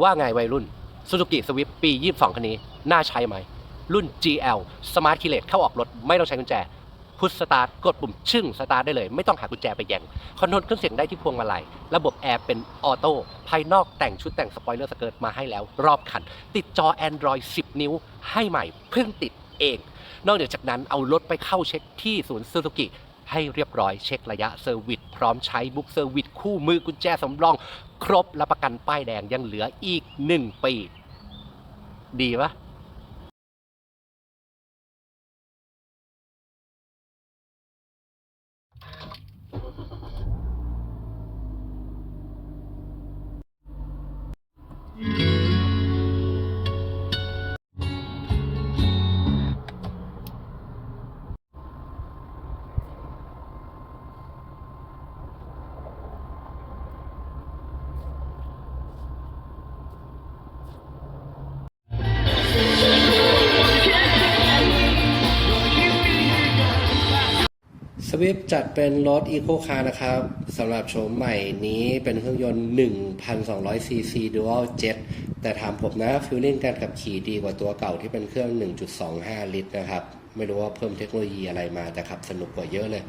ว่าไงวัยรุ่น Suzuki Swift ปี 22 คันนี้ น่าใช้ไหม รุ่น GL Smart keyless เข้าออกรถ ไม่ต้องใช้กุญแจ พุชสตาร์ท กดปุ่มชึ่งสตาร์ทได้เลย ไม่ต้องหากุญแจไปแย่งคอนโทรลเครื่องเสียงได้ที่พวงมาลัย ระบบแอร์เป็นออโต้ ภายนอกแต่งชุดแต่งสปอยเลอร์สเกิร์ตมาให้แล้ว รอบคัน ติดจอ Android 10 นิ้ว ให้ใหม่ เพิ่งติดเอง นอกจากนั้นเอารถไปเข้าเช็คที่ศูนย์ซูซูกิ ให้เรียบร้อยเช็คระยะเซอร์วิสพร้อมใช้บุ๊กเซอร์วิสคู่มือกุญแจสำรอง ครบและประกันป้ายแดงยังเหลืออีก 1 ปี ดีปะ สวิฟจัดเป็นรถอีโคคาร์นะครับสำหรับโฉมใหม่นี้เป็นเครื่องยนต์ 1,200cc Dual Jet แต่ถามผมนะฟิลลิ่งการขับขี่ดีกว่าตัวเก่าที่เป็นเครื่อง 1.25 ลิตรนะครับ ไม่รู้ว่าเพิ่มเทคโนโลยีอะไรมาแต่ขับสนุกกว่าเยอะเลย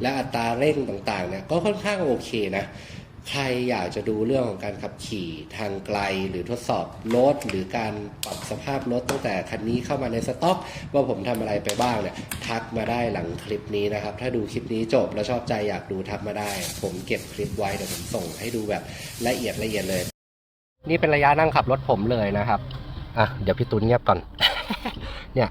และอัตราเร่งต่างๆเนี่ยก็ค่อนข้างโอเคนะ ใครอยากจะดูเรื่องของการขับขี่ทางไกลหรือทดสอบรถหรือการปรับสภาพรถตั้งแต่คันนี้เข้ามาในสต็อก ว่าผมทำอะไรไปบ้างเนี่ยทักมาได้หลังคลิปนี้นะครับ ถ้าดูคลิปนี้จบแล้วชอบใจอยากดูทักมาได้ ผมเก็บคลิปไว้เดี๋ยวผมส่งให้ดูแบบละเอียดละเอียดเลย นี่เป็นระยะนั่งขับรถผมเลยนะครับอะเดี๋ยวพี่ตุนเงียบก่อน เนี่ย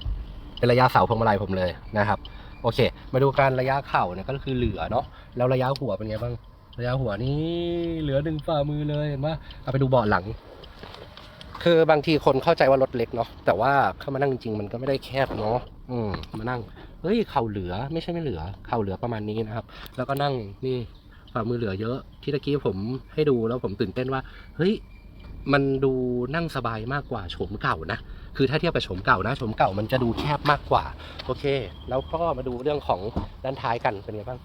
เป็นระยะเสาพวงมาลัยผมเลยนะครับ โอเค มาดูการระยะเข่าเนี่ยก็คือเหลือเนาะแล้วระยะหัวเป็นไงบ้าง ระยะหัวนี่เหลือหนึ่งฝ่ามือเลยเห็นปะเอาไปดูเบาะหลัง คือบางทีคนเข้าใจว่ารถเล็กเนาะแต่ว่าเข้ามานั่งจริงๆมันก็ไม่ได้แคบเนาะอืมมานั่งเฮ้ยเข่าเหลือไม่ใช่ไม่เหลือ เข่าเหลือประมาณนี้นะครับ แล้วก็นั่งนี่ฝ่ามือเหลือเยอะที่ตะกี้ผมให้ดูแล้วผมตื่นเต้นว่า เฮ้ยมันดูนั่งสบายมากกว่าโฉมเก่านะ คือถ้าเทียบกับโฉมเก่านะโฉมเก่ามันจะดูแคบมากกว่า โอเค แล้วก็มาดูเรื่องของด้านท้ายกันเป็นไงบ้าง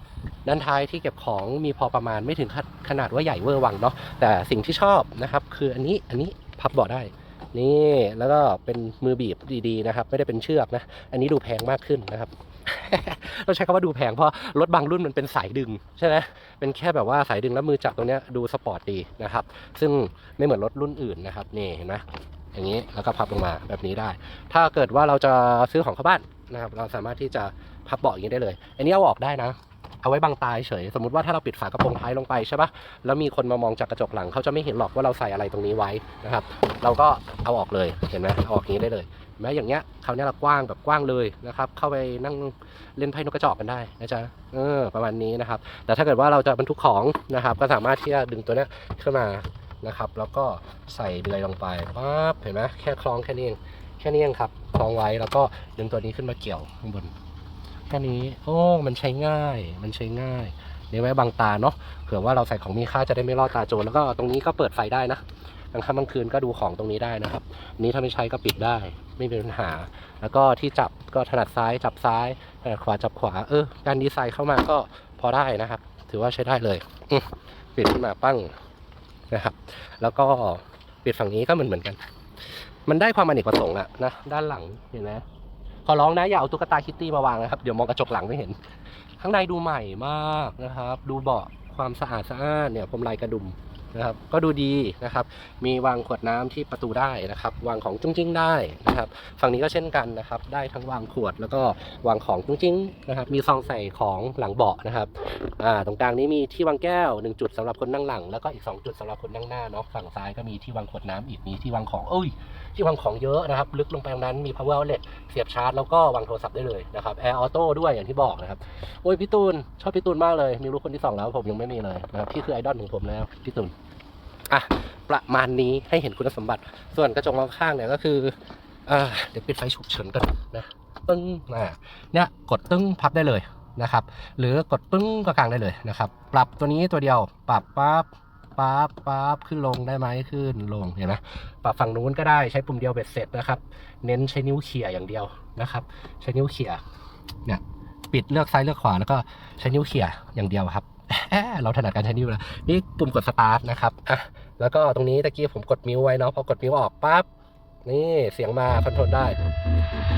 ด้านท้ายที่เก็บของมีพอประมาณไม่ถึงขนาดขนาดว่าใหญ่เวอร์วังเนาะ แต่สิ่งที่ชอบนะครับ คืออันนี้ อันนี้พับเบาะได้ นี่ แล้วก็เป็นมือบีบดีๆนะครับ ไม่ได้เป็นเชือกนะ อันนี้ดูแพงมากขึ้นนะครับเราใช้คำว่าดูแพงเพราะรถบางรุ่นมันเป็นสายดึงใช่ไหมเป็นแค่แบบว่าสายดึงแล้วมือจับตรงเนี้ยดูสปอร์ตดีนะครับ ซึ่งไม่เหมือนรถรุ่นอื่นนะครับนี่เห็นไหม อย่างนี้แล้วก็พับลงมาแบบนี้ได้ ถ้าเกิดว่าเราจะซื้อของเข้าบ้านนะครับ เราสามารถที่จะพับเบาะอย่างนี้ได้เลย อันนี้เอาออกได้นะเอาไว้บังตาเฉย สมมติว่าถ้าเราปิดฝากระโปรงท้ายลงไปใช่ปะแล้วมีคนมามองจากกระจกหลังเขาจะไม่เห็นหรอกว่าเราใส่อะไรตรงนี้ไว้นะครับ เราก็เอาออกเลย เห็นไหมเอาออกอย่างนี้ได้เลยเห็นไหมอย่างเงี้ยคราวนี้เรากว้างแบบกว้างเลยนะครับ เข้าไปนั่งเล่นไพ่นกกระจอกกันได้นะจ๊ะ เออ ประมาณนี้นะครับ แต่ถ้าเกิดว่าเราจะบรรทุกของนะครับ ก็สามารถที่จะดึงตัวเนี้ยขึ้นมา นะครับ แล้วก็ใส่เดือยลงไปปั๊บเห็นไหมแค่คล้องแค่นี้เองแค่นี้เองครับคล้องไว้แล้วก็ดึงตัวนี้ขึ้นมาเกี่ยวข้างบนแค่นี้โอ้มันใช้ง่าย มันใช้ง่ายนี่ไว้บังตาเนาะเผื่อว่าเราใส่ของมีค่าจะได้ไม่ล่อตาโจรแล้วก็ตรงนี้ก็เปิดไฟได้นะกลางค่ำกลางคืนก็ดูของตรงนี้ได้นะครับ นี้ถ้าไม่ใช้ก็ปิดได้ ไม่มีปัญหา แล้วก็ที่จับก็ถนัดซ้ายจับซ้ายถนัดขวาจับขวา เออ การดีไซน์เข้ามาก็พอได้นะครับ ถือว่าใช้ได้เลย ปิดขึ้นมาปั้ง นะครับ แล้วก็ปิดฝั่งนี้ก็เหมือนเหมือนกัน มันได้ความอเนกประสงค์อะนะด้านหลังเห็นไหมขอร้องนะอย่าเอาตุ๊กตาคิตตี้มาวางนะครับ เดี๋ยวมองกระจกหลังไม่เห็น ข้างในดูใหม่มากนะครับ ดูเบาะความสะอาดสะอ้านเนี่ยผมลายกระดุม นะครับก็ดูดีนะครับ มีวางขวดน้ำที่ประตูได้นะครับ วางของจุ้งจิ้งได้นะครับ ฝั่งนี้ก็เช่นกันนะครับ ได้ทั้งวางขวดแล้วก็วางของจุ้งจิ้งนะครับ มีซองใส่ของหลังเบาะนะครับอ่าตรงกลางนี้มีที่วางแก้วหนึ่งจุดสำหรับคนนั่งหลัง แล้วก็อีกสองจุดสำหรับคนนั่งหน้าเนาะฝั่งซ้ายก็มีที่วางขวดน้ำอีกมีที่วางของเอ้ย ที่วางของเยอะนะครับ ลึกลงไปตรงนั้นมี power outlet เสียบชาร์จแล้วก็วางโทรศัพท์ได้เลยนะครับ air auto ด้วยอย่างที่บอกนะครับโอ้ยพี่ตูนชอบพี่ตูนมากเลยมีลูกคนที่สองแล้วผมยังไม่มีเลยนะครับพี่คือไอดอลของผมแล้วพี่ตูนอะประมาณนี้ให้เห็นคุณสมบัติ ส่วนกระจกมองข้างเนี่ยก็คือเดี๋ยวปิดไฟฉุกเฉินกันนะตึ้งอ่าเนี่ยกดตึ้งพับได้เลยนะครับ หรือกดตึ้งก็กลางได้เลยนะครับ ปรับตัวนี้ตัวเดียว ปรับปั๊บ ปั๊บปั๊บขึ้นลงได้ไหมขึ้นลงเห็นไหมปรับฝั่งนู้นก็ได้ใช้ปุ่มเดียวเบ็ดเสร็จนะครับ เน้นใช้นิ้วเขี่ยอย่างเดียวนะครับ ใช้นิ้วเขี่ยเนี่ยปิดเลือกซ้ายเลือกขวาแล้วก็ใช้นิ้วเขี่ยอย่างเดียวครับเราถนัดการใช้นิ้วแล้วนี่ปุ่มกดสตาร์ทนะครับอะแล้วก็ตรงนี้ตะกี้ผมกดมิวไว้เนาะพอกดมิวออกปั๊บนี่เสียงมาคอนโทรลได้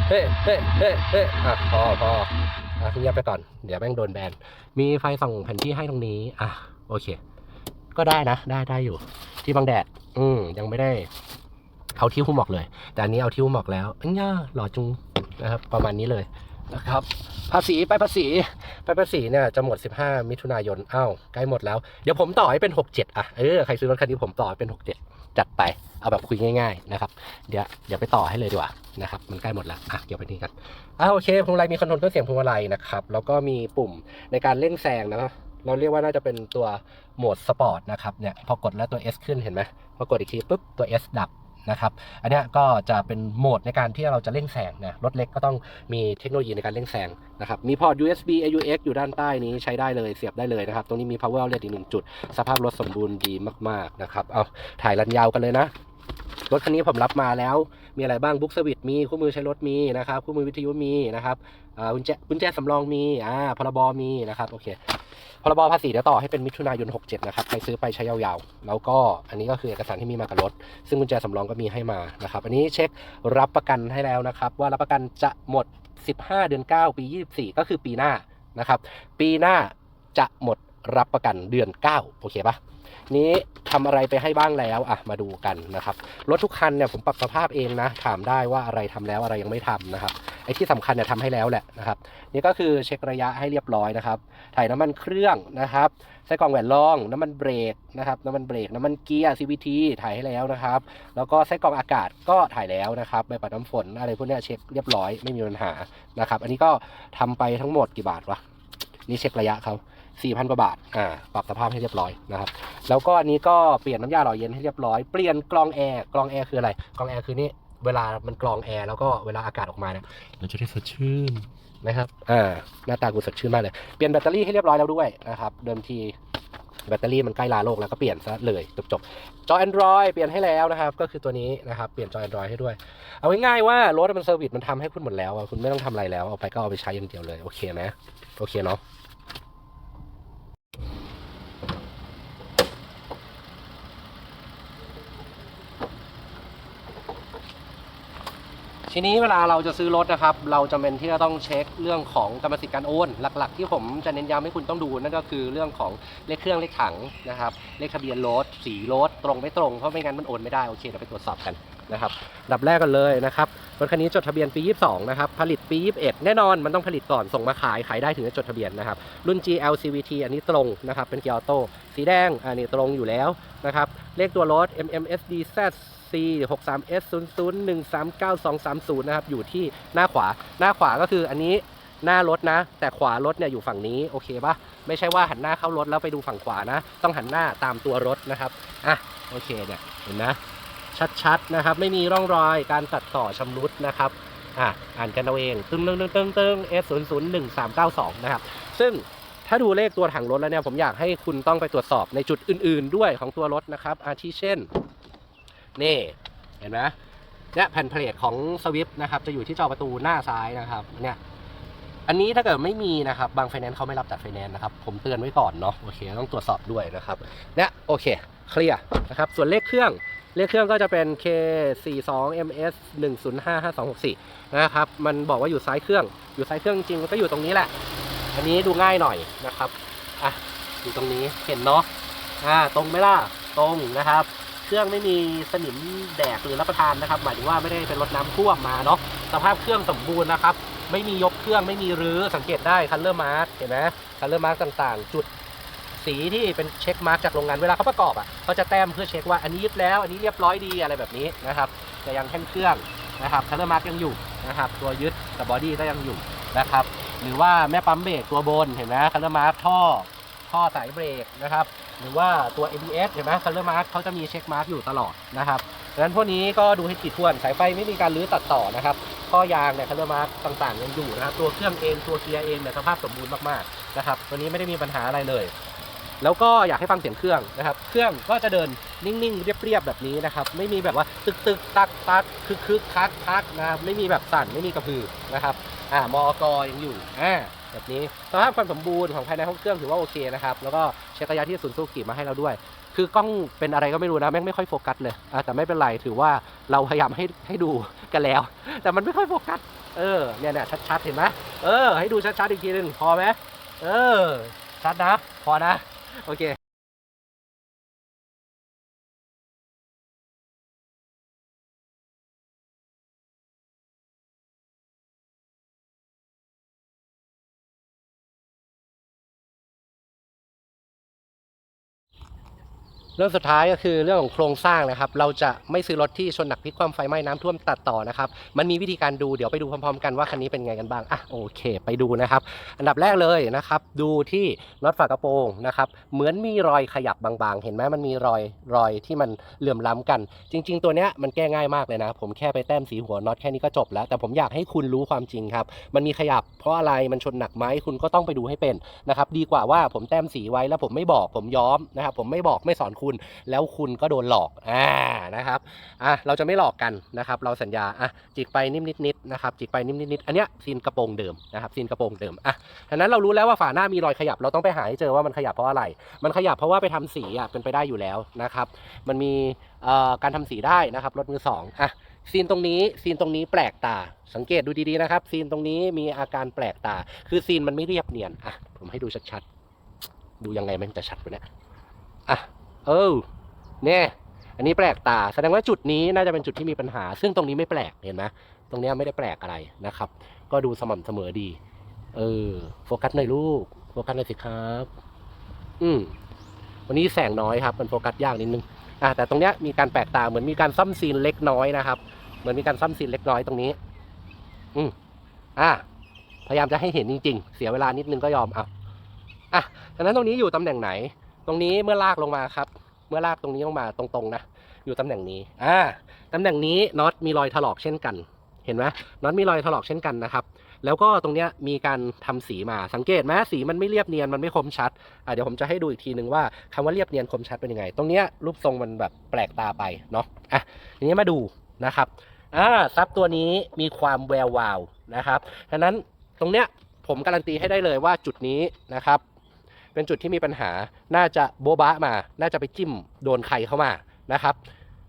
เฮ้เฮ้เฮ้เฮ้อะพอพออะเงียบไปก่อน เดี๋ยวแม่งโดนแบน มีไฟส่องแผ่นที่ให้ตรงนี้ อะ โอเค ก็ได้นะ ได้ได้อยู่ ที่บังแดด อืมยังไม่ได้เอาที่หุ้มออกเลย แต่อันนี้เอาที่หุ้มออกแล้วอันนี้หล่อจุงนะครับ ประมาณนี้เลยนะครับ ภาษีไปภาษีไปภาษีเนี่ยจะหมด 15 มิถุนายนอ้าวใกล้หมดแล้ว เดี๋ยวผมต่อให้เป็น 67 อะ เออใครซื้อรถคันนี้ผมต่อให้เป็น 67 จัดไปเอาแบบคุยง่าย ๆนะครับ เดี๋ยวเดี๋ยวไปต่อให้เลยดีกว่านะครับ มันใกล้หมดแล้วอะเดี๋ยวไปนี่กันอ่าโอเคพวงมาลัยมีคอนโทรลเครื่องเสียงพวงมาลัยนะครับแล้วก็มีปุ่มในการเร่งแซงนะ เราเรียกว่าน่าจะเป็นตัวโหมดสปอร์ตนะครับเนี่ยพอกดแล้วตัว S ขึ้นเห็นไหมพอกดอีกทีปุ๊บตัว S ดับนะครับอันนี้ก็จะเป็นโหมดในการที่เราจะเร่งแซงนะรถเล็กก็ต้องมีเทคโนโลยีในการเร่งแซงนะครับมีพอร์ต USB AUX อยู่ด้านใต้นี้ใช้ได้เลยเสียบได้เลยนะครับ ตรงนี้มี power outlet อีกหนึ่งจุด สภาพรถสมบูรณ์ดีมาก ๆ นะครับ เอาถ่ายรันยาวกันเลยนะ รถคันนี้ผมรับมาแล้วมีอะไรบ้างบุ๊กสวิตมีคู่มือใช้รถมีนะครับคู่มือวิทยุมีนะครับอ่ากุญแจกุญแจสำรองมีอ่าพรบมีนะครับโอเคพรบภาษีเดี๋ยวต่อให้เป็นมิถุนายน 67 นะครับใครซื้อไปใช้ยาวๆ แล้วก็อันนี้ก็คือเอกสารที่มีมากับรถ ซึ่งกุญแจสำรองก็มีให้มานะครับอันนี้เช็ครับประกันให้แล้วนะครับ ว่ารับประกันจะหมด 15 เดือน 9 ปี 24 ก็คือปีหน้านะครับ ปีหน้าจะหมด รับประกันเดือน 9 โอเคปะนี้ทำอะไรไปให้บ้างแล้วอะมาดูกันนะครับ รถทุกคันเนี่ยผมปรับสภาพเองนะ ถามได้ว่าอะไรทำแล้วอะไรยังไม่ทำนะครับไอ้ที่สำคัญเนี่ยทำให้แล้วแหละนะครับ นี่ก็คือเช็คระยะให้เรียบร้อยนะครับ ถ่ายน้ำมันเครื่องนะครับใส่กล่องแหวนรอง น้ำมันเบรกนะครับน้ำมันเบรกน้ำมันเกียร์ CVT ถ่ายให้แล้วนะครับ แล้วก็ใส่กล่องอากาศก็ถ่ายแล้วนะครับใบปัดน้ำฝนอะไรพวกเนี้ยเช็คเรียบร้อยไม่มีปัญหานะครับ อันนี้ก็ทำไปทั้งหมดกี่บาทวะนี่เช็คระยะเขา 4,000 กว่าบาทอ่าปรับสภาพให้เรียบร้อยนะครับ แล้วก็อันนี้ก็เปลี่ยนน้ำยาหล่อเย็นให้เรียบร้อย เปลี่ยนกรองแอร์ กรองแอร์คืออะไร กรองแอร์คือนี่เวลามันกรองแอร์แล้วก็เวลาอากาศออกมาเนี่ยมันจะได้สดชื่นนะครับ อ่า หน้าตากูสดชื่นมากเลย เปลี่ยนแบตเตอรี่ให้เรียบร้อยแล้วด้วยนะครับ เดิมทีแบตเตอรี่มันใกล้ลาโลกแล้วก็เปลี่ยนซะเลยจบจบๆจอ Android เปลี่ยนให้แล้วนะครับ ก็คือตัวนี้นะครับ เปลี่ยนจอ Android ให้ด้วย เอาง่ายๆว่ารถมันเซอร์วิสมันทำให้คุณหมดแล้วอะคุณไม่ต้องทำอะไรแล้ว เอาไปก็เอาไปใช้อย่างเดียวเลย โอเคไหมโอเคเนาะ ทีนี้เวลาเราจะซื้อรถนะครับ เราจำเป็นที่จะต้องเช็คเรื่องของกรรมสิทธิ์การโอน หลัก ๆ ที่ผมจะเน้นย้ำให้คุณต้องดูนั่นก็คือเรื่องของเลขเครื่องเลขถังนะครับเลขทะเบียนรถสีรถตรงไม่ตรงเพราะไม่งั้นมันโอนไม่ได้โอเคเดี๋ยวไปตรวจสอบกันนะครับดับแรกกันเลยนะครับรถคันนี้จดทะเบียนปี 22 นะครับ ผลิตปี 21 แน่นอนมันต้องผลิตก่อนส่งมาขาย ขายได้ถึงจะจดทะเบียนนะครับ รุ่น GL CVT อันนี้ตรงนะครับ เป็นเกียร์ออโต้สีแดงอันนี้ตรงอยู่แล้วนะครับ เลขตัวรถ MMSDZ C 63 S 0 0 1 3 9 2 3 0นะครับ อยู่ที่หน้าขวา หน้าขวาก็คืออันนี้หน้ารถนะ แต่ขวารถเนี่ยอยู่ฝั่งนี้ โอเคปะไม่ใช่ว่าหันหน้าเข้ารถแล้วไปดูฝั่งขวานะ ต้องหันหน้าตามตัวรถนะครับ อะ โอเคเนี่ยเห็นนะชัดๆนะครับ ไม่มีร่องรอยการตัดต่อชำรุดนะครับ อะ อ่านกันเอาเอง ตึ้งตึ้งตึ้งตึ้งตึ้ง S 0 0 1 3 9 2นะครับ ซึ่งถ้าดูเลขตัวถังรถแล้วเนี่ย ผมอยากให้คุณต้องไปตรวจสอบในจุดอื่น ๆ ด้วยของตัวรถนะครับอาทิเช่น นี่เห็นไหมเนี่ยแผ่นเพลทของสวิฟนะครับจะอยู่ที่จอประตูหน้าซ้ายนะครับเนี่ยอันนี้ถ้าเกิดไม่มีนะครับบางไฟแนนซ์เขาไม่รับจัดไฟแนนซ์นะครับผมเตือนไว้ก่อนเนาะโอเคต้องตรวจสอบด้วยนะครับเนี่ยโอเคเคลียร์นะครับส่วนเลขเครื่องเลขเครื่องก็จะเป็น K42MS 1055264นะครับมันบอกว่าอยู่ซ้ายเครื่อง อยู่ซ้ายเครื่องจริงก็อยู่ตรงนี้แหละ อันนี้ดูง่ายหน่อยนะครับอะอยู่ตรงนี้เห็นเนาะอ่าตรงไหมล่ะตรงนะครับ เครื่องไม่มีสนิมแดกหรือรับประทานนะครับ หมายถึงว่าไม่ได้เป็นรถน้ำท่วมมาเนาะสภาพเครื่องสมบูรณ์นะครับ ไม่มียกเครื่องไม่มีรื้อสังเกตได้คันเลอร์มาร์กเห็นไหมคันเลอร์มาร์กต่างๆ จุดสีที่เป็นเช็คมาร์กจากโรงงานเวลาเขาประกอบอะเขาจะแต้มเพื่อเช็คว่าอันนี้ยึดแล้วอันนี้เรียบร้อยดีอะไรแบบนี้นะครับแต่ยังแค่นเครื่องนะครับคันเลอร์มาร์กยังอยู่นะครับ ตัวยึดกับบอดี้ก็ยังอยู่นะครับ หรือว่าแม่ปั๊มเบรกตัวบนเห็นไหมคันเลอร์มาร์กท่อท่อสายเบรกนะครับ หรือว่าตัว ABS เห็นไหมคันเลอร์มาร์กเขาจะมีเช็คมาร์กอยู่ตลอดนะครับดังนั้นพวกนี้ก็ดูให้ถี่ถ้วน สายไฟไม่มีการรื้อตัดต่อนะครับข้อยางเนี่ยคันเลอร์มาร์กต่างๆยังอยู่นะครับ ตัวเครื่องเอง ตัวเกียร์เองเนี่ยสภาพสมบูรณ์มากๆนะครับ ตัวนี้ไม่ได้มีปัญหาอะไรเลย แล้วก็อยากให้ฟังเสียงเครื่องนะครับ เครื่องก็จะเดินนิ่งๆ เรียบๆแบบนี้นะครับ ไม่มีแบบว่าตึกตึกๆตักตักคึกคึกคักคักนะครับ ไม่มีแบบสั่น ไม่มีกระพือนะครับ อ่ามอกยังอยู่ อ่า แบบนี้สภาพความสมบูรณ์ของภายในห้องเครื่องถือว่าโอเคนะครับ แล้วก็เช็คระยะที่ศูนย์สูกิมาให้เราด้วย คือกล้องเป็นอะไรก็ไม่รู้นะแม่งไม่ค่อยโฟกัสเลยอแต่ไม่เป็นไรถือว่าเราพยายามให้ให้ดูกันแล้ว แต่มันไม่ค่อยโฟกัส เออเนี่ยเนี่ยชัดๆเห็นไหมเออให้ดูชัดๆอีกทีหนึงพอไหมเออชัดนะ พอนะ โอเค เรื่องสุดท้ายก็คือเรื่องของโครงสร้างนะครับ เราจะไม่ซื้อรถที่ชนหนักพลิกคว่ำไฟไหม้น้ำท่วมตัดต่อนะครับ มันมีวิธีการดูเดี๋ยวไปดูพร้อมๆกันว่าคันนี้เป็นไงกันบ้างอะโอเค ไปดูนะครับ อันดับแรกเลยนะครับ ดูที่น็อตฝากระโปรงนะครับ เหมือนมีรอยขยับบางๆ เห็นไหมมันมีรอยรอยที่มันเหลื่อมล้ำกัน จริง ๆ ตัวเนี้ยมันแก้ง่ายมากเลยนะ ผมแค่ไปแต้มสีหัวน็อตแค่นี้ก็จบแล้ว แต่ผมอยากให้คุณรู้ความจริงครับ มันมีขยับเพราะอะไรมันชนหนักไหมคุณก็ต้องไปดูให้เป็นนะครับดีกว่าว่าผมแต้มสีไว้แล้วผมไม่บอกผมย้อมนะครับผมไม่บอกไม่สอนคุณ แล้วคุณก็โดนหลอกอ่านะครับอะเราจะไม่หลอกกันนะครับ เราสัญญาอะจิกไปนิ่มนิดๆนะครับจิกไปนิ่มนิดๆอันเนี้ยซีนกระโปรงเดิมนะครับซีนกระโปรงเดิมอะฉะนั้นเรารู้แล้วว่าฝาหน้ามีรอยขยับเราต้องไปหาให้เจอว่ามันขยับเพราะอะไร มันขยับเพราะว่าไปทำสีอะเป็นไปได้อยู่แล้วนะครับ มันมีการทำสีได้นะครับรถมือสองอะซีนตรงนี้ซีนตรงนี้แปลกตา สังเกตดูดีๆนะครับ ซีนตรงนี้มีอาการแปลกตา คือซีนมันไม่เรียบเนียนอะผมให้ดูชัดๆดูยังไงมันจะชัดวะเนี่ยอะ เออเนี่ยอันนี้แปลกตา แสดงว่าจุดนี้น่าจะเป็นจุดที่มีปัญหา ซึ่งตรงนี้ไม่แปลกเห็นไหมตรงนี้ไม่ได้แปลกอะไรนะครับ ก็ดูสม่ำเสมอดี เออ โฟกัสหน่อยลูก โฟกัสหน่อยสิครับ อืมวันนี้แสงน้อยครับ มันโฟกัสยากนิดนึงอะแต่ตรงเนี้ยมีการแปลกตาเหมือนมีการซ่อมซีนเล็กน้อยนะครับ เหมือนมีการซ่อมซีนเล็กน้อยตรงนี้ อืมอะพยายามจะให้เห็นจริง ๆ เสียเวลานิดนึงก็ยอมเอาอะดังนั้นตรงนี้อยู่ตำแหน่งไหน ตรงนี้เมื่อลากลงมาครับ เมื่อลากตรงนี้ลงมาตรงๆนะอยู่ตำแหน่งนี้ อ่า ตำแหน่งนี้น็อตมีรอยถลอกเช่นกัน เห็นไหมน็อตมีรอยถลอกเช่นกันนะครับ แล้วก็ตรงเนี้ยมีการทำสีมา สังเกตไหมสีมันไม่เรียบเนียน มันไม่คมชัด อะเดี๋ยวผมจะให้ดูอีกทีหนึ่งว่าคำว่าเรียบเนียนคมชัดเป็นยังไง ตรงเนี้ยรูปทรงมันแบบแปลกตาไปเนาะ อะ ทีนี้มาดูนะครับ อ่า ซับตัวนี้มีความแวววาวนะครับ ฉะนั้นตรงเนี้ยผมการันตีให้ได้เลยว่าจุดนี้นะครับ เป็นจุดที่มีปัญหา น่าจะโบ๊บะมา น่าจะไปจิ้มโดนใครเข้ามานะครับ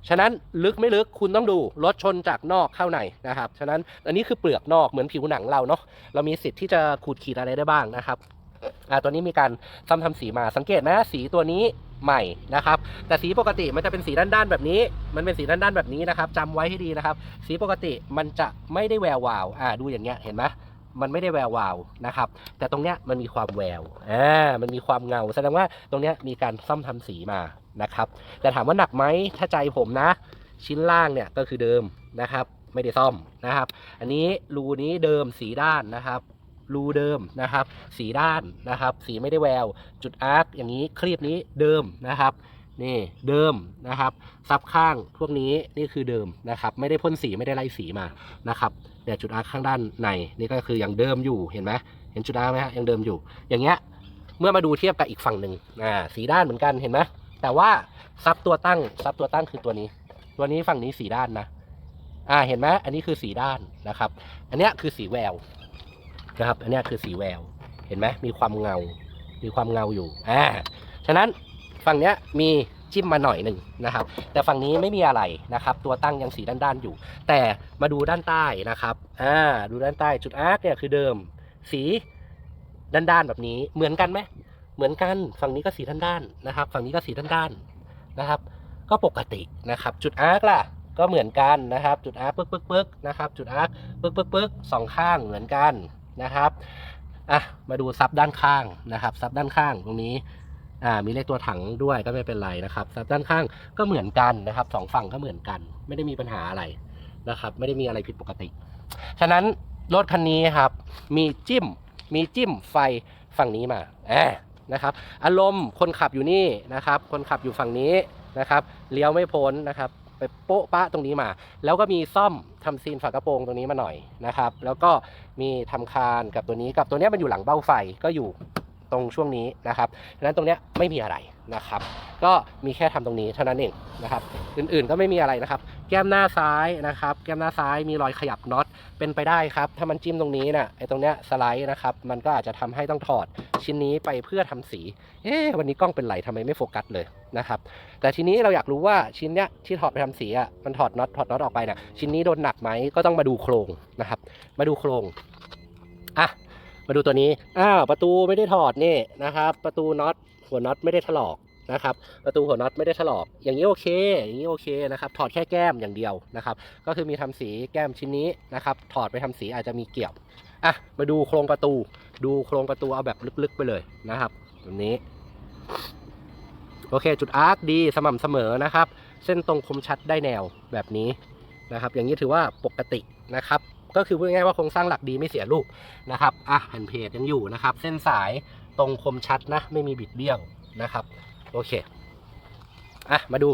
ฉะนั้นลึกไม่ลึกคุณต้องดูรถชนจากนอกเข้าในนะครับ ฉะนั้นอันนี้คือเปลือกนอกเหมือนผิวหนังเราเนาะ เรามีสิทธิ์ที่จะขูดขีดอะไรได้บ้างนะครับอ่าตัวนี้มีการซ้ำทำสีมาสังเกตนะสีตัวนี้ใหม่นะครับ แต่สีปกติมันจะเป็นสีด้านๆแบบนี้ มันเป็นสีด้านๆแบบนี้นะครับจำไว้ให้ดีนะครับ สีปกติมันจะไม่ได้แวววาวอ่าดูอย่างเงี้ยเห็นไหม มันไม่ได้แวววาวนะครับ แต่ตรงเนี้ยมันมีความแววอ่ามันมีความเงา แสดงว่าตรงเนี้ยมีการซ่อมทำสีมานะครับ แต่ถามว่าหนักไหมถ้าใจผมนะ ชิ้นล่างเนี่ยก็คือเดิมนะครับ ไม่ได้ซ่อมนะครับ อันนี้รูนี้เดิมสีด้านนะครับรูเดิมนะครับ สีด้านนะครับ สีไม่ได้แวว จุดอาร์คอย่างนี้คลีบนี้เดิมนะครับ นี่เดิมนะครับซับข้างพวกนี้นี่คือเดิมนะครับไม่ได้พ่นสีไม่ได้ไล่สีมานะครับเนี่ยจุดอาร์ข้างด้านในนี่ก็คือยังเดิมอยู่เห็นไหมเห็นจุดอาร์ไหมฮะยังเดิมอยู่ อย่างเงี้ยเมื่อมาดูเทียบกับอีกฝั่งหนึ่งอ่าสีด้านเหมือนกันเห็นไหมแต่ว่าซับตัวตั้งซับตัวตั้งคือตัวนี้ ตัวนี้ฝั่งนี้สีด้านนะอ่าเห็นไหมอันนี้คือสีด้านนะครับ อันเนี้ยคือสีแววนะครับอันเนี้ยคือสีแววเห็นไหมมีความเงา มีความเงาอยู่อ่าฉะนั้น ฝั่งเนี้ยมีจิ้มมาหน่อยหนึ่งนะครับ แต่ฝั่งนี้ไม่มีอะไรนะครับ ตัวตั้งยังสีด้านๆอยู่ แต่มาดูด้านใต้นะครับอ่าดูด้านใต้จุดอาร์คเนี่ยคือเดิม สีด้านๆแบบนี้เหมือนกันไหมเหมือนกันฝั่งนี้ก็สีด้านๆนะครับ ฝั่งนี้ก็สีด้านๆนะครับ ก็ปกตินะครับ จุดอาร์คล่ะก็เหมือนกันนะครับ จุดอาร์คปึ๊กปึ๊กปึ๊กนะครับ จุดอาร์คปึ๊กปึ๊กปึ๊กสองข้างเหมือนกันนะครับอะมาดูซับด้านข้างนะครับซับด้านข้างตรงนี้ อ่ามีเลขตัวถังด้วยก็ไม่เป็นไรนะครับด้านข้างก็เหมือนกันนะครับสองฝั่งก็เหมือนกัน ไม่ได้มีปัญหาอะไรนะครับ ไม่ได้มีอะไรผิดปกติ ฉะนั้นรถคันนี้ครับ มีจิ้ม มีจิ้มไฟฝั่งนี้มาแอบนะครับ อารมณ์คนขับอยู่นี่นะครับ คนขับอยู่ฝั่งนี้นะครับเลี้ยวไม่พ้นนะครับ ไปโป๊ะปะตรงนี้มา แล้วก็มีซ่อมทำซีนฝากระโปรงตรงนี้มาหน่อยนะครับ แล้วก็มีทำคานกับตัวนี้กับตัวนี้มันอยู่หลังเบ้าไฟก็อยู่ ตรงช่วงนี้นะครับดังนั้นตรงเนี้ยไม่มีอะไรนะครับ ก็มีแค่ทำตรงนี้เท่านั้นเองนะครับอื่นๆก็ไม่มีอะไรนะครับ แก้มหน้าซ้ายนะครับ แก้มหน้าซ้ายมีรอยขยับน็อตเป็นไปได้ครับ ถ้ามันจิ้มตรงนี้น่ะไอ้ตรงเนี้ยสไลด์นะครับมันก็อาจจะทำให้ต้องถอดชิ้นนี้ไปเพื่อทำสีเอ๊ะวันนี้กล้องเป็นไรทำไมไม่โฟกัสเลยนะครับแต่ทีนี้เราอยากรู้ว่าชิ้นเนี้ยที่ถอดไปทำสีอะมันถอดน็อตถอดน็อตออกไปน่ะชิ้นนี้โดนหนักไหมก็ต้องมาดูโครงนะครับ มาดูโครงอะ มาดูตัวนี้ อ้าวประตูไม่ได้ถอดนี่นะครับ ประตูน็อตหัวน็อตไม่ได้ถลอกนะครับ ประตูหัวน็อตไม่ได้ถลอก อย่างนี้โอเค อย่างนี้โอเคนะครับ ถอดแค่แก้มอย่างเดียวนะครับ ก็คือมีทำสีแก้มชิ้นนี้นะครับ ถอดไปทำสีอาจจะมีเกี่ยว อะ มาดูโครงประตู ดูโครงประตูเอาแบบลึกๆไปเลยนะครับแบบนี้ โอเค จุดอาร์คดีสม่ำเสมอนะครับ เส้นตรงคมชัดได้แนวแบบนี้นะครับ อย่างนี้ถือว่าปกตินะครับ ก็คือพูดง่ายๆว่าโครงสร้างหลักดีไม่เสียรูปนะครับอะแผ่นเพจยังอยู่นะครับ เส้นสายตรงคมชัดนะ ไม่มีบิดเบี้ยวนะครับโอเคอะมาดู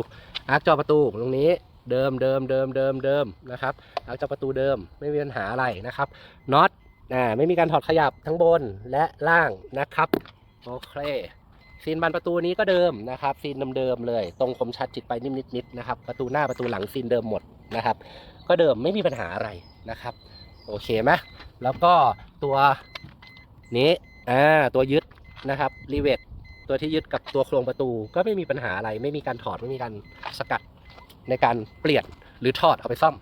อาร์คจอประตูตรงนี้เดิมเดิมเดิมเดิมเดิมนะครับอาร์คจอประตูเดิมไม่มีปัญหาอะไรนะครับน็อตอ่าไม่มีการถอดขยับทั้งบนและล่างนะครับโอเคซีนบานประตูนี้ก็เดิมนะครับซีนเดิมๆเลย ตรงคมชัดจิตไปนิดๆนะครับ ประตูหน้าประตูหลังซีนเดิมหมดนะครับ ก็เดิมไม่มีปัญหาอะไร นะครับ โอเคไหมแล้วก็ตัวนี้อ่าตัวยึดนะครับรีเวทตัวที่ยึดกับตัวโครงประตูก็ไม่มีปัญหาอะไร ไม่มีการถอดไม่มีการสกัดในการเปลี่ยนหรือถอดเอาไปซ่อม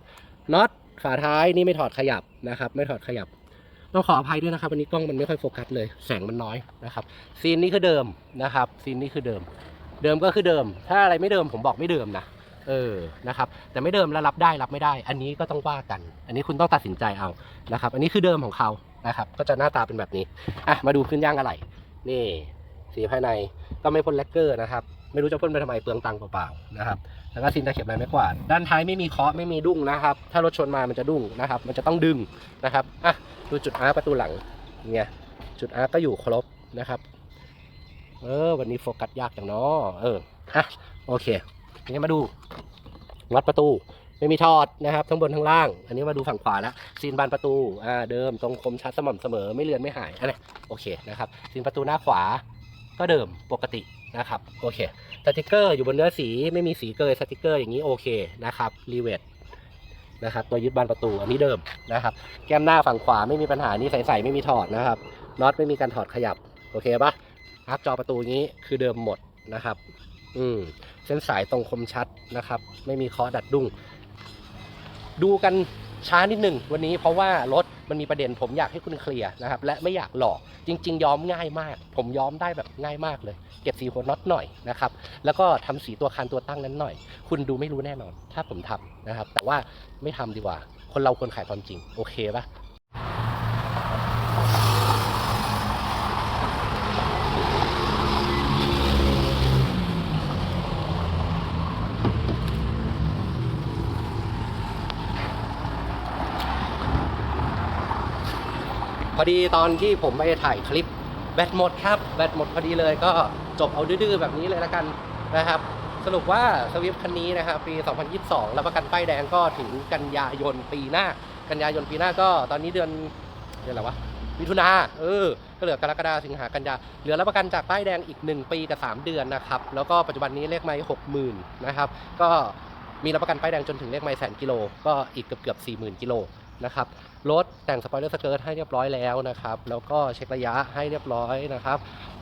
น็อตฝาท้ายนี่ไม่ถอดขยับนะครับ ไม่ถอดขยับต้องขออภัยด้วยนะครับวันนี้กล้องมันไม่ค่อยโฟกัสเลยแสงมันน้อยนะครับซีนนี้คือเดิมนะครับซีนนี้คือเดิม เดิมก็คือเดิม ถ้าอะไรไม่เดิมผมบอกไม่เดิมนะ เออนะครับแต่ไม่เดิมแล้วรับได้รับไม่ได้ อันนี้ก็ต้องว่ากัน อันนี้คุณต้องตัดสินใจเอานะครับ อันนี้คือเดิมของเขานะครับก็จะหน้าตาเป็นแบบนี้อะมาดูขึ้นย่างอะไรนี่สีภายในก็ไม่พ่นแลกเกอร์นะครับไม่รู้จะพ่นไปทำไมเปลืองตังค์เปล่าๆนะครับแล้วก็ซีนตะเข็บลายไม้กวาดด้านท้ายไม่มีเคาะไม่มีดุ้งนะครับ ถ้ารถชนมามันจะดุ้งนะครับ มันจะต้องดึงนะครับอะดูจุดอาร์ประตูหลังเนี่ยจุดอาร์ก็อยู่ครบนะครับ เออวันนี้โฟกัสยากจังเนาะเอออะโอเค ทีนี้มาดูงัดประตูไม่มีทอดนะครับ ทั้งบนทั้งล่าง อันนี้มาดูฝั่งขวาแล้วซีนบานประตูอ่าเดิมตรงคมชัดสม่ำเสมอไม่เลือนไม่หายอันนี้โอเคนะครับซีนประตูหน้าขวาก็เดิมปกตินะครับโอเคสติกเกอร์อยู่บนเนื้อสีไม่มีสีเกยสติกเกอร์อย่างนี้โอเคนะครับรีเวทนะครับตัวยึดบานประตูอันนี้เดิมนะครับ แก้มหน้าฝั่งขวาไม่มีปัญหานี่ใสๆไม่มีถอดนะครับน็อตไม่มีการถอดขยับโอเคปะอาร์คจอประตูนี้คือเดิมหมดนะครับ อืม เส้นสายตรงคมชัดนะครับ ไม่มีเคาะดัดดุ้งดูกันช้านิดหนึ่งวันนี้เพราะว่ารถมันมีประเด็นผมอยากให้คุณเคลียร์นะครับ และไม่อยากหลอกจริง ๆ ย้อมง่ายมาก ผมย้อมได้แบบง่ายมากเลย เก็บสีหัวน็อตหน่อยนะครับ แล้วก็ทำสีตัวคานตัวตั้งนั้นหน่อย คุณดูไม่รู้แน่นอน ถ้าผมทำนะครับ แต่ว่าไม่ทำดีกว่า คนเราควรขายความจริง โอเคปะ พอดีตอนที่ผมไปถ่ายคลิปแบตหมดครับ แบตหมดพอดีเลยก็จบเอาดื้อๆแบบนี้เลยล้วกันนะครับ สรุปว่าสวิฟคันนี้นะครับปี 2022 แล้วประกันป้ายแดงก็ถึงกันยายนปีหน้า กันยายนปีหน้าก็ตอนนี้เดือนเดือนอะไรวะมิถุนาเออ ก็เหลือกรกฎาสิงหากันยา เหลือรับประกันจากป้ายแดงอีก 1 ปีกับ 3 เดือนนะครับ แล้วก็ปัจจุบันนี้เลขไม้60,000นนะครับ ก็มีรับประกันป้ายแดงจนถึงเลขไม้แสนกิโล ก็อีกเกือบเกือบๆ40,000กิโล นะครับรถแต่งสปอยเลอร์สเกิร์ตให้เรียบร้อยแล้วนะครับแล้วก็เช็คระยะให้เรียบร้อยนะครับ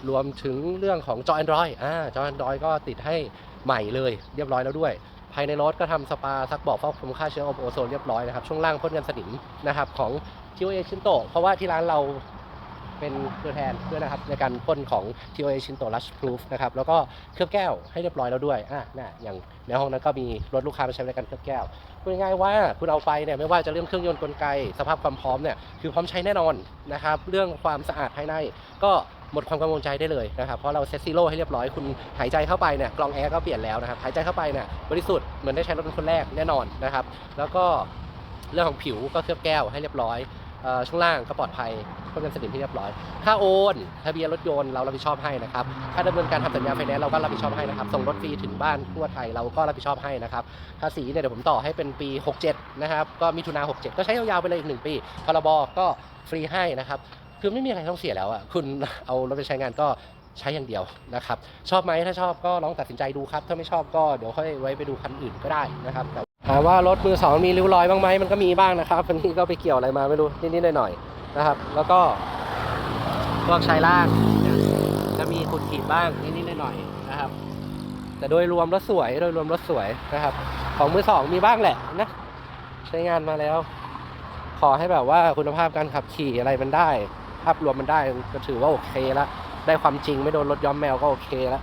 รวมถึงเรื่องของจอ Android อ่าจอ Android ก็ติดให้ใหม่เลยเรียบร้อยแล้วด้วย ภายในรถก็ทำสปาซักบอกฟอกคุมค่าเชื้อโอโซนเรียบร้อยนะครับช่วงล่างพ่นกันสนิมนะครับของ TOA ชินโตเพราะว่าที่ร้านเรา เป็นตัวแทนด้วยนะครับในการพ่นของ TOA ชินโต Lush Proof นะครับแล้วก็เคลือบแก้วให้เรียบร้อยแล้วด้วยอะน่ะอย่างในห้องนั้นก็มีรถลูกค้ามาใช้บริการเคลือบแก้วพูดง่ายๆว่าคุณเอาไปเนี่ยไม่ว่าจะเรื่องเครื่องยนต์กลไก สภาพความพร้อมเนี่ยคือพร้อมใช้แน่นอนนะครับเรื่องความสะอาดภายในก็หมดความกังวลใจได้เลยนะครับ เพราะเราเซตซีโร่ให้เรียบร้อยคุณหายใจเข้าไปเนี่ยกรองแอร์ก็เปลี่ยนแล้วนะครับหายใจเข้าไปเนี่ยบริสุทธิ์เหมือนได้ใช้รถเป็นคนแรกแน่นอนนะครับ แล้วก็เรื่องของผิวก็เคลือบแก้วให้เรียบร้อย ช่วงล่างก็ปลอดภัยพ่นกันสนิมที่เรียบร้อย ค่าโอนทะเบียนรถยนต์เรารับผิดชอบให้นะครับ ค่าดำเนินการทำสัญญาไฟแนนซ์เราก็รับผิดชอบให้นะครับ ส่งรถฟรีถึงบ้านทั่วไทยเราก็รับผิดชอบให้นะครับ ภาษีเนี่ยเดี๋ยวผมต่อให้เป็นปี 67 นะครับ ก็มิถุนา67 ก็ใช้ยาวๆไปเลยอีก 1 ปี พรบก็ฟรีให้นะครับ คือไม่มีอะไรต้องเสียแล้วอะ คุณเอารถไปใช้งานก็ใช้อย่างเดียวนะครับ ชอบไหมถ้าชอบก็ลองตัดสินใจดูครับ ถ้าไม่ชอบก็เดี๋ยวค่อยไว้ไปดูคันอื่นก็ได้นะครับ ถามว่ารถมือสองมีริ้วรอยบ้างไหมมันก็มีบ้างนะครับวันนี้ก็ไปเกี่ยวอะไรมาไม่รู้นิดๆหน่อยๆนะครับ แล้วก็พวกชายล่างจะมีขุดขีดบ้างนิดๆหน่อยๆนะครับ แต่โดยรวมรถสวยโดยรวมรถสวยนะครับ ของมือสองมีบ้างแหละนะใช้งานมาแล้ว ขอให้แบบว่าคุณภาพการขับขี่อะไรมันได้ ภาพรวมมันได้ก็ถือว่าโอเคล้วได้ความจริงไม่โดนรถย้อมแมวก็โอเคแล้ว